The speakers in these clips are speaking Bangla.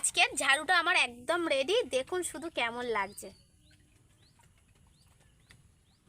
আজকের ঝাড়ুটা আমার একদম রেডি দেখুন শুধু কেমন লাগছে।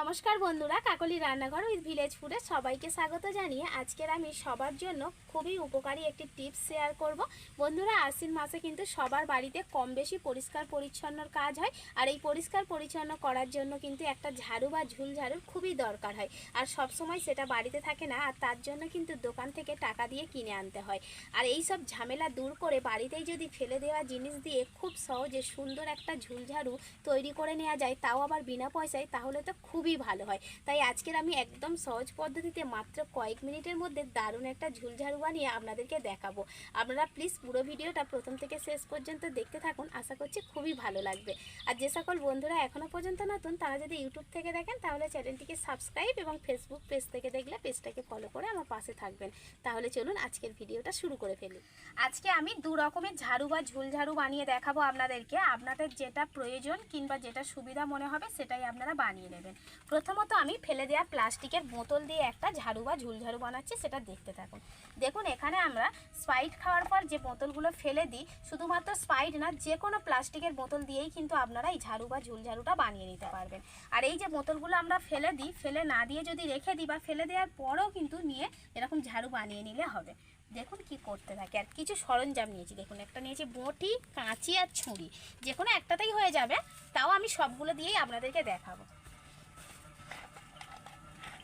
নমস্কার বন্ধুরা, কাকলি রান্নাঘর উইথ ভিলেজ ফুডে সবাইকে স্বাগত জানিয়ে আজকের আমি সবার জন্য খুবই উপকারী একটি টিপস শেয়ার করব। বন্ধুরা, আশ্বিন মাসে কিন্তু সবার বাড়িতে কম বেশি পরিষ্কার পরিচ্ছন্নর কাজ হয় আর এই পরিষ্কার পরিচ্ছন্ন করার জন্য কিন্তু একটা ঝাড়ু বা ঝুল ঝাড়ুর খুবই দরকার হয় আর সব সময় সেটা বাড়িতে থাকে না আর তার জন্য কিন্তু দোকান থেকে টাকা দিয়ে কিনে আনতে হয়। আর এই সব ঝামেলা দূর করে বাড়িতেই যদি ফেলে দেওয়া জিনিস দিয়ে খুব সহজে সুন্দর একটা ঝুল ঝাড়ু তৈরি করে নেওয়া যায়, তাও আবার বিনা পয়সায়, তাহলে তো খুবই ভালো হয়। তাই আজকের আমি একদম সহজ পদ্ধতিতে মাত্র কয়েক মিনিটের মধ্যে দারুণ একটা ঝুল ঝাড়ু বানিয়ে আপনাদেরকে দেখাবো। আপনারা প্লিজ পুরো ভিডিওটা প্রথম থেকে শেষ পর্যন্ত দেখতে থাকুন, আশা করছি খুবই ভালো লাগবে। আর যে সকল বন্ধুরা এখনও পর্যন্ত নতুন, তারা যদি ইউটিউব থেকে দেখেন, তাহলে চ্যানেলটিকে সাবস্ক্রাইব এবং ফেসবুক পেজ থেকে দেখলে পেজটাকে ফলো করে আমার পাশে থাকবেন। তাহলে চলুন আজকের ভিডিওটা শুরু করে ফেলি। আজকে আমি দু রকমের ঝাড়ু বা ঝুল ঝাড়ু বানিয়ে দেখাবো আপনাদেরকে। আপনাদের যেটা প্রয়োজন কিংবা যেটা সুবিধা মনে হবে, সেটাই আপনারা বানিয়ে নেবেন। প্রথমত আমি ফেলে দেওয়া প্লাস্টিকের বোতল দিয়ে একটা ঝাড়ু বা ঝুলঝাড়ু বানাচ্ছি, সেটা দেখতে থাকুন। দেখুন, এখানে আমরা স্পাইট খাওয়ার পর যে বোতলগুলো ফেলে দিই, শুধুমাত্র স্পাইট না যে কোনো প্লাস্টিকের বোতল দিয়েই কিন্তু আপনারা এই ঝাড়ু বা ঝুলঝাড়ুটা বানিয়ে নিতে পারবেন। আর এই যে বোতলগুলো আমরা ফেলে দিই, ফেলে না দিয়ে যদি রেখে দিই বা ফেলে দেওয়ার পরেও কিন্তু নিয়ে এরকম ঝাড়ু বানিয়ে নিলে হবে। দেখুন কি করতে থাকে। আর কিছু সরঞ্জাম নিয়েছি, দেখুন, একটা নিয়েছি বটি, কাঁচি আর ছুরি। যে কোনো একটাতেই হয়ে যাবে, তাও আমি সবগুলো দিয়েই আপনাদেরকে দেখাবো।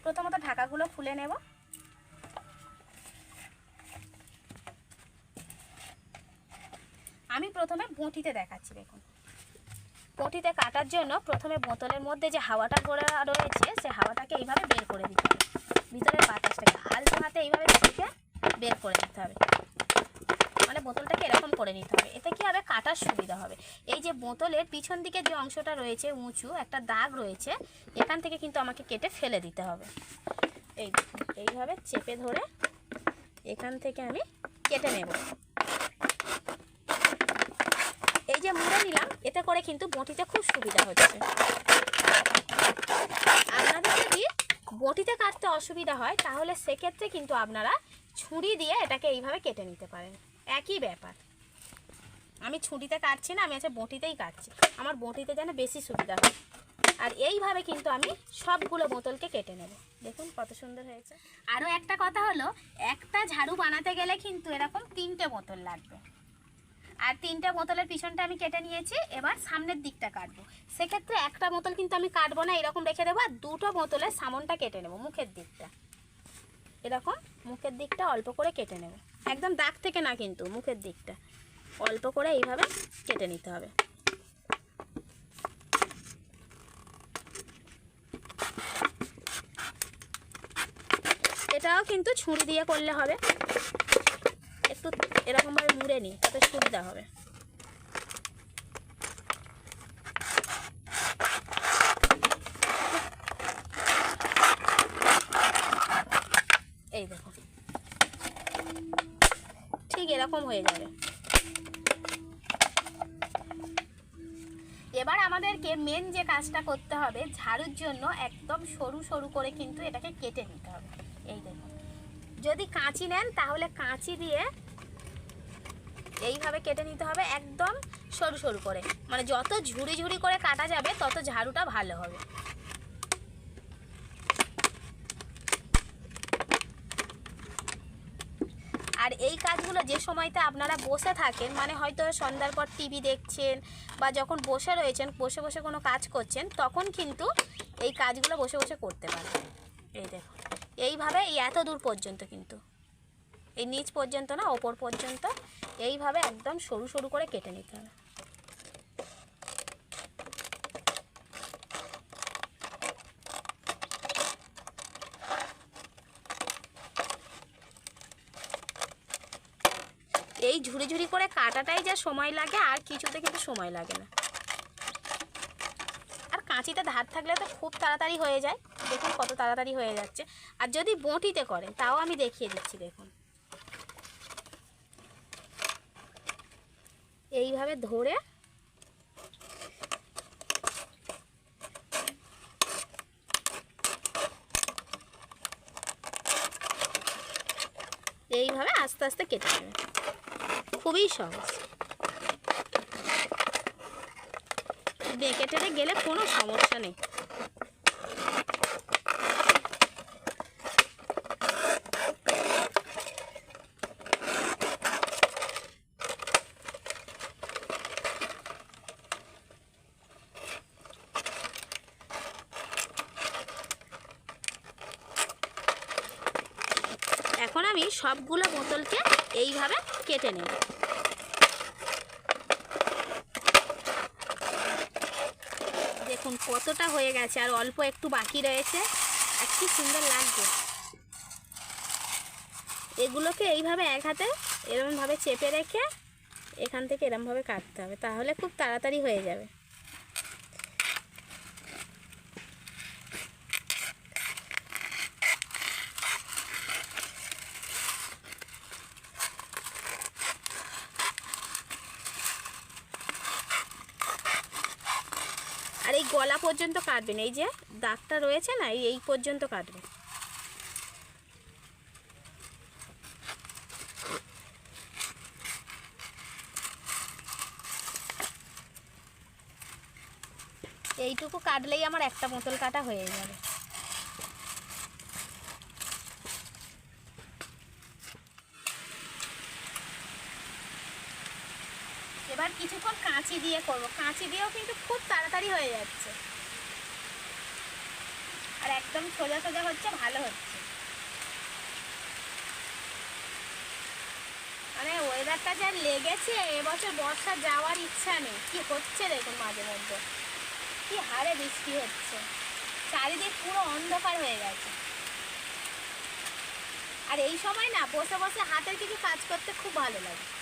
প্রথমত ঢাকাগুলো খুলে নেব। আমি প্রথমে বঁটিতে দেখাচ্ছি, দেখুন। বঁটিতে কাটার জন্য প্রথমে বোতলের মধ্যে যে হাওয়াটা করে রয়েছে, সে হাওয়াটাকে এইভাবে বের করে দিতে হবে। ভিতরের বাতাসটাকে হালকা হাতে এইভাবে বের করে দিতে হবে। মানে বোতলটাকে এরকম করে নিতে হবে। এতে কি হবে? কাটার সুবিধা হবে। এই যে বোতলের পিছন দিকে যে অংশটা রয়েছে উঁচু, একটা দাগ রয়েছে, এখান থেকে কিন্তু আমাকে কেটে ফেলে দিতে হবে। এই এইভাবে চেপে ধরে এখান থেকে আমি কেটে নেব। এই যে মুড়ে নিলাম, এতে করে কিন্তু বটিতে খুব সুবিধা হচ্ছে। আপনাদের যদি বটিতে কাটতে অসুবিধা হয়, তাহলে সেক্ষেত্রে কিন্তু আপনারা ছুরি দিয়ে এটাকে এইভাবে কেটে নিতে পারেন। একই ব্যাপার। আমি ছুটিতে কাটছি না, আমি আছে বটিতেই কাটছি। আমার বটিতে যেন বেশি সুবিধা হয়। আর এইভাবে কিন্তু আমি সবগুলো বোতলকে কেটে নেব। দেখুন কত সুন্দর হয়েছে। আরও একটা কথা হলো, একটা ঝাড়ু বানাতে গেলে কিন্তু এরকম তিনটে বোতল লাগবে। আর তিনটে বোতলের পিছনটা আমি কেটে নিয়েছি, এবার সামনের দিকটা কাটবো। সেক্ষেত্রে একটা বোতল কিন্তু আমি কাটবো না, এরকম রেখে দেবো, আর দুটো বোতলের সামনটা কেটে নেব, মুখের দিকটা। এরকম মুখের দিকটা অল্প করে কেটে নেব। একদম দাগ থেকে না কিন্তু মুখের দিকটা। অল্প করে এইভাবে কেটে নিতে হবে। এটাও কিন্তু ছুরি দিয়ে করলে হবে। একটু এরকমভাবে মুড়ে নিই, তাতে সুবিধা হবে এই দেখো ঠিক এরকম হয়ে যাবে। এবার আমাদেরকে মেন যে কাজটা করতে হবে, ঝাড়ুর জন্য একদম সরু সরু করে কিন্তু এটাকে কেটে নিতে হবে। এই দেখুন। যদি কাঁচি নেন, তাহলে কাঁচি দিয়ে এইভাবে কেটে নিতে হবে একদম সরু সরু করে। মানে যত ঝুড়ি ঝুড়ি করে কাটা যাবে, তত ঝাড়ুটা ভালো হবে। আর এই কাজগুলো যে সময়তে আপনারা বসে থাকেন মানে হয়তো সন্ধ্যার পর টিভি দেখছেন বা যখন বসে রয়েছেন, বসে বসে কোনো কাজ করছেন, তখন কিন্তু এই কাজগুলো বসে বসে করতে পারবেন এই দেখো এইভাবে এই এত দূর পর্যন্ত কিন্তু। এই নিচ পর্যন্ত না, ওপর পর্যন্ত, এইভাবে একদম সরু সরু করে কেটে নিতে হবে এই ঝুড়ি করে কাটাটাই যা সময় লাগে, আর কিছুতে কিন্তু সময় লাগে না। আর কাঁচিতে ধার থাকলে তো খুব তাড়াতাড়ি হয়ে যায়। দেখুন কত তাড়াতাড়ি হয়ে যাচ্ছে। আর যদি বঁটিতে করেন, তাও আমি দেখিয়ে দিচ্ছি, দেখুন। এইভাবে ধরে এইভাবে আস্তে আস্তে কেটে নেবে খুবই সহজ। বেঁকে টেরে গেলে কোনো সমস্যা নেই। এখন আমি সবগুলো বোতলকে এইভাবে কেটে নেব। দেখুন কতটা হয়ে গেছে, আর অল্প একটু বাকি রয়েছে। আর কি সুন্দর লাগছে। এগুলোকে এইভাবে এক হাতে এরমভাবে চেপে রেখে এখান থেকে এরমভাবে কাটতে হবে, তাহলে খুব তাড়াতাড়ি হয়ে যাবে। গলা পর্যন্ত কাটবেন এই যে দাগটা রয়েছে না, এই পর্যন্ত কাটবেন এইটুকু কাটলেই আমার একটা বোতল কাটা হয়ে যাবে। এবার কিছুক্ষণ কাঁচি দিয়ে করব। কাঁচি দিয়েও কিন্তু খুব তাড়াতাড়ি হয়ে যাচ্ছে। আর একদম সোজা সোজা হচ্ছে, ভালো হচ্ছে। মানে ওয়েদারটা যা লেগেছে, এবছর বর্ষা যাওয়ার ইচ্ছা নেই। কি হচ্ছে দেখুন মাঝে মধ্যে। কি হারে বৃষ্টি হচ্ছে। চারিদিক পুরো অন্ধকার হয়ে গেছে। আর এই সময় না, বসে বসে হাতের কিছু কাজ করতে খুব ভালো লাগে।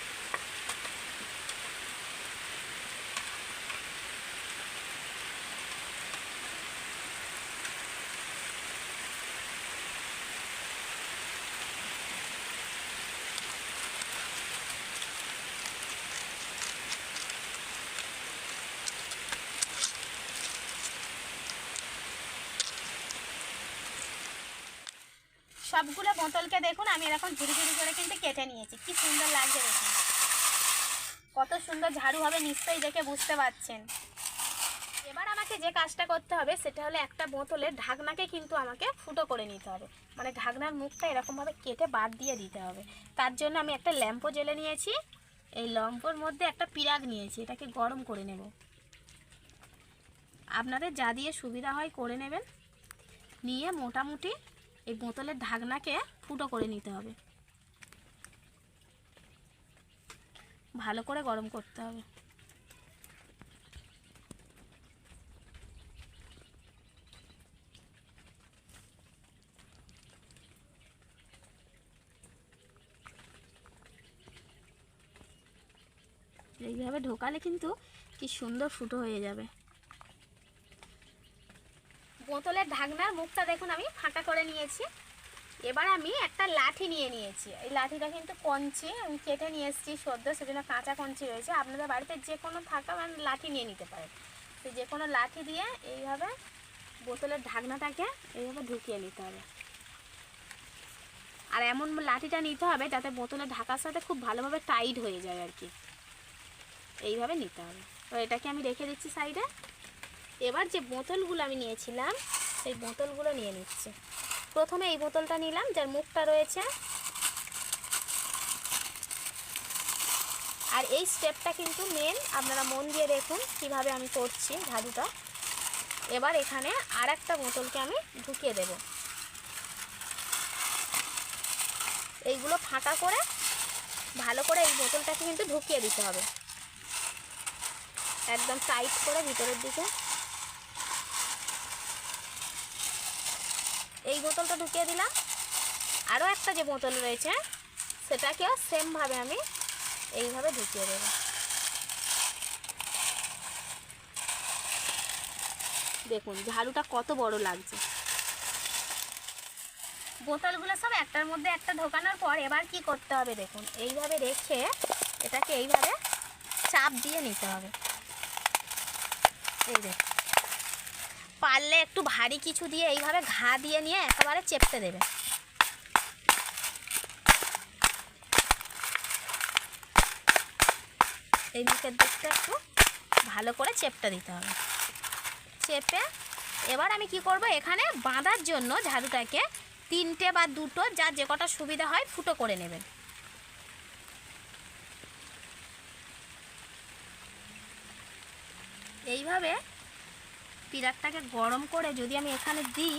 সবগুলো বোতলকে দেখুন, আমি এরকম ঝুড়ি ঝুড়ি করে কিন্তু কেটে নিয়েছি। কি সুন্দর লাগছে দেখুন। কত সুন্দর ঝাড়ু হবে, নিশ্চয়ই দেখে বুঝতে পারছেন। এবার আমাকে যে কাজটা করতে হবে, সেটা হলো একটা বোতলের ঢাকনাকে কিন্তু আমাকে ফুটো করে নিতে হবে। মানে ঢাকনার মুখটা এরকমভাবে কেটে বাদ দিয়ে দিতে হবে। তার জন্য আমি একটা ল্যাম্পো জেলে নিয়েছি। এই ল্যাম্পোর মধ্যে একটা পিরাগ নিয়েছি, এটাকে গরম করে নেব। আপনাদের যা দিয়ে সুবিধা হয় করে নেবেন। নিয়ে মোটামুটি এই বোতলের ঢাকনাকে ফুটো করে নিতে হবে। ভালো করে গরম করতে হবে। এইভাবে ঢোকালে কিন্তু কি সুন্দর ফুটো হয়ে যাবে। বোতলের ঢাকনার মুখটা দেখুন, আমি ফাঁকা করে নিয়েছি। এবার আমি একটা লাঠি নিয়ে নিয়েছি। এই লাঠিটা কিন্তু কঞ্চি, আমি কেটে নিয়ে এসেছি সদ্য, সেজন্য কাঁচা কঞ্চি রয়েছে। আপনাদের বাড়িতে যে কোনো থাকা মানে লাঠি নিয়ে নিতে পারেন। তো যে কোনো লাঠি দিয়ে এইভাবে বোতলের ঢাকনাটাকে এইভাবে ঢুকিয়ে নিতে হবে। আর এমন লাঠিটা নিতে হবে যাতে বোতলের ঢাকার সাথে খুব ভালোভাবে টাইট হয়ে যায় আর কি। এইভাবে নিতে হবে। তো এটাকে আমি রেখে দিচ্ছি সাইডে। এবার যে বোতলগুলো আমি নিয়েছিলাম, সেই বোতলগুলো নিয়ে নিচ্ছি। প্রথমে এই বোতলটা নিলাম, যার মুখটা রয়েছে। আর এই স্টেপটা কিন্তু মেন আপনারা মন দিয়ে দেখুন কীভাবে আমি করছি ঝাড়ুটা এবার এখানে আর একটা বোতলকে আমি ঢুকিয়ে দেব। এইগুলো ফাঁকা করে, ভালো করে এই বোতলটাকে কিন্তু ঢুকিয়ে দিতে হবে। একদম টাইট করে ভিতরের দিকে। এই বোতলটা ঢুকিয়ে দিলাম। আরও একটা যে বোতল রয়েছে সেটাকেও সেমভাবে আমি এইভাবে ঢুকিয়ে দেব। দেখুন, ঝাড়ুটা কত বড় লাগছে। বোতলগুলো সব একটার মধ্যে একটা ঢোকানোর পর এবার কি করতে হবে দেখুন, এইভাবে রেখে এটাকে এইভাবে চাপ দিয়ে নিতে হবে। এই দেখুন। পারলে একটু ভারী কিছু দিয়ে এইভাবে ঘা দিয়ে নিয়ে একেবারে চেপতে দেবে। এই মুখের দিকটা একটু ভালো করে চেপটা দিতে হবে। চেপে এবার আমি কি করব, এখানে বাঁধার জন্য ঝাড়ুটাকে তিনটে বা দুটো যা যে কটা সুবিধা হয় ফুটো করে নেবেন। এইভাবে পিরাকটাকে গরম করে যদি আমি এখানে দিই,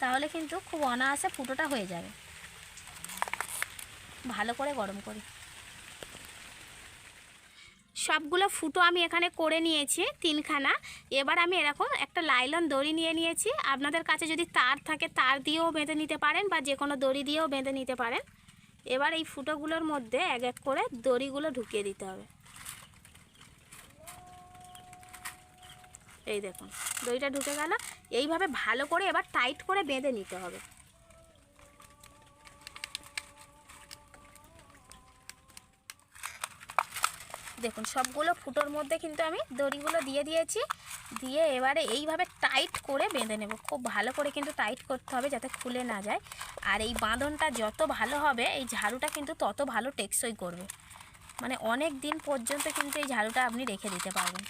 তাহলে কিন্তু খুব অনায়াসে ফুটোটা হয়ে যাবে। ভালো করে গরম করি। সবগুলো ফুটো আমি এখানে করে নিয়েছি তিনখানা। এবার আমি এরকম একটা লাইলন দড়ি নিয়ে নিয়েছি। আপনাদের কাছে যদি তার থাকে, তার দিয়েও বেঁধে নিতে পারেন বা যে কোনো দড়ি দিয়েও বেঁধে নিতে পারেন। এবার এই ফুটোগুলোর মধ্যে এক এক করে দড়িগুলো ঢুকিয়ে দিতে হবে। এই দেখুন, দড়িটা ঢুকে গেল। এইভাবে ভালো করে এবার টাইট করে বেঁধে নিতে হবে। দেখুন, সবগুলো ফুটোর মধ্যে কিন্তু আমি দড়িগুলো দিয়ে দিয়েছি। দিয়ে এবারে এইভাবে টাইট করে বেঁধে নেব। খুব ভালো করে কিন্তু টাইট করতে হবে যাতে খুলে না যায়। আর এই বাঁধনটা যত ভালো হবে, এই ঝাড়ুটা কিন্তু তত ভালো টেকসই করবে। মানে অনেক দিন পর্যন্ত কিন্তু এই ঝাড়ুটা আপনি রেখে দিতে পারবেন।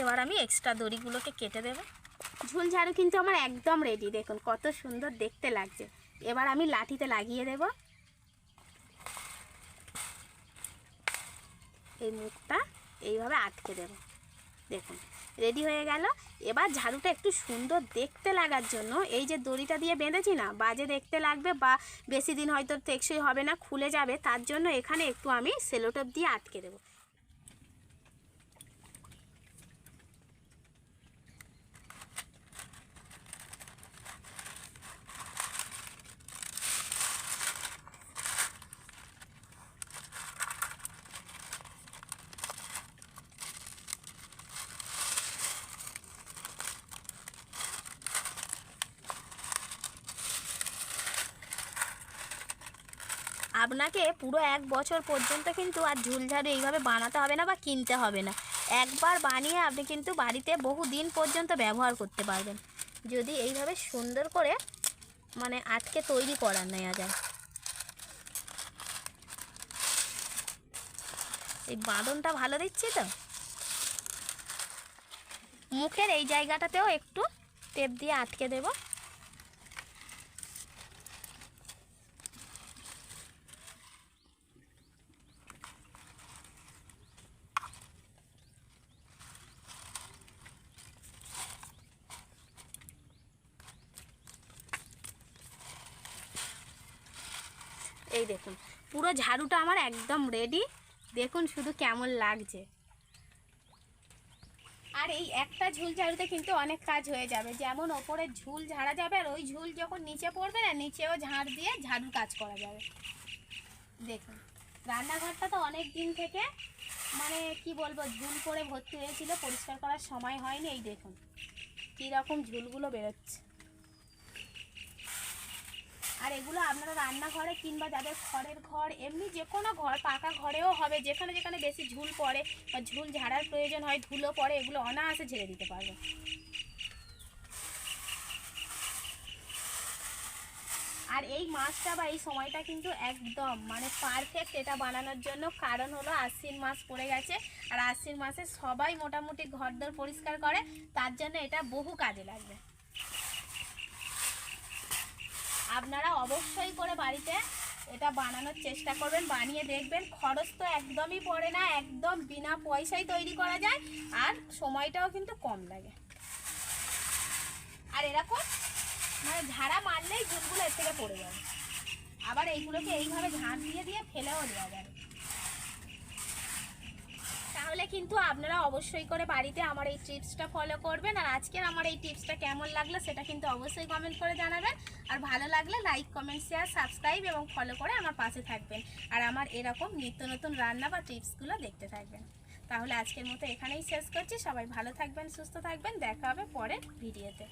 এবার আমি এক্সট্রা দড়িগুলোকে কেটে দেবো। ঝুল ঝাড়ু কিন্তু আমার একদম রেডি দেখুন কত সুন্দর দেখতে লাগছে। এবার আমি লাঠিতে লাগিয়ে দেব। এই মুখটা এইভাবে আটকে দেব। দেখুন রেডি হয়ে গেল। এবার ঝাড়ুটা একটু সুন্দর দেখতে লাগার জন্য এই যে দড়িটা দিয়ে বেঁধেছি না, বাজে দেখতে লাগবে বা বেশি দিন হয়তো টেকসই হবে না, খুলে যাবে, তার জন্য এখানে একটু আমি সেলোটেপ দিয়ে আটকে দেবো। আপনাকে পুরো এক বছর পর্যন্ত কিন্তু আর ঝুলঝাড়ু এইভাবে বানাতে হবে না বা কিনতে হবে না। একবার বানিয়ে আপনি কিন্তু বাড়িতে বহু দিন পর্যন্ত ব্যবহার করতে পারবেন। যদি এইভাবে সুন্দর করে মানে আটকে তৈরি করা নেওয়া যায়। এই বাঁধনটা ভালো দিচ্ছি তো? মুখের এই জায়গাটাতেও একটু টেপ দিয়ে আটকে দেবো। দেখুন, পুরো ঝাড়ুটা আমার একদম রেডি দেখুন শুধু কেমন লাগছে। আর এই একটা ঝুল ঝাড়ুতে কিন্তু অনেক কাজ হয়ে যাবে। যেমন ওপরে ঝুল ঝাড়া যাবে আর ওই ঝুল যখন নিচে পড়বে না, নিচেও ঝাড় দিয়ে ঝাড়ুর কাজ করা যাবে। দেখুন, রান্নাঘরটা তো অনেক দিন থেকে মানে কি বলব, ঝুল করে ভর্তি হয়েছিল, পরিষ্কার করার সময় হয়নি। এই দেখুন, কীরকম ঝুলগুলো বেরোচ্ছে। আর এগুলো আপনারা রান্নাঘরে কিংবা যাদের খড়ের ঘর, এমনি যে কোনো ঘর, পাকা ঘরেও হবে। যেখানে যেখানে বেশি ঝুল পড়ে বা ঝুল ঝাড়ার প্রয়োজন হয়, ধুলো পড়ে, এগুলো অনায়াসে ঝেড়ে দিতে পারবে। আর এই মাছটা বা এই সময়টা কিন্তু একদম মানে পারফেক্ট এটা বানানোর জন্য। কারণ হলো আশ্বিন মাস পড়ে গেছে, আর আশ্বিন মাসে সবাই মোটামুটি ঘরদোর পরিষ্কার করে, তার জন্য এটা বহু কাজে লাগবে। আপনারা অবশ্যই করে বাড়িতে এটা বানানোর চেষ্টা করবেন, বানিয়ে দেখবেন। খরচ তো একদমই পড়ে না, একদম বিনা পয়সায় তৈরি করা যায়, আর সময়টাও কিন্তু কম লাগে। আর এরকম মানে ঝাড়া মারলেই ঝুলগুলো এর থেকে পড়ে যাবে আবার এইগুলোকে এইভাবে ঝাঁট দিয়ে দিয়ে ফেলেও দেওয়া যাবে তাহলে কিন্তু আপনারা অবশ্যই করে বাড়িতে আমার এই টিপসটা ফলো করবেন, আর আজকের আমার এই টিপসটা কেমন লাগল সেটা কিন্তু অবশ্যই কমেন্ট করে জানাবেন। আর ভালো লাগলে লাইক কমেন্ট শেয়ার সাবস্ক্রাইব এবং ফলো করে আমার পাশে থাকবেন। আর আমার এরকম নিত্য নতুন রান্না বা টিপসগুলো দেখতে থাকবেন। তাহলে আজকের মতো এখানেই শেষ করছি। সবাই ভালো থাকবেন, সুস্থ থাকবেন। দেখা হবে পরের ভিডিওতে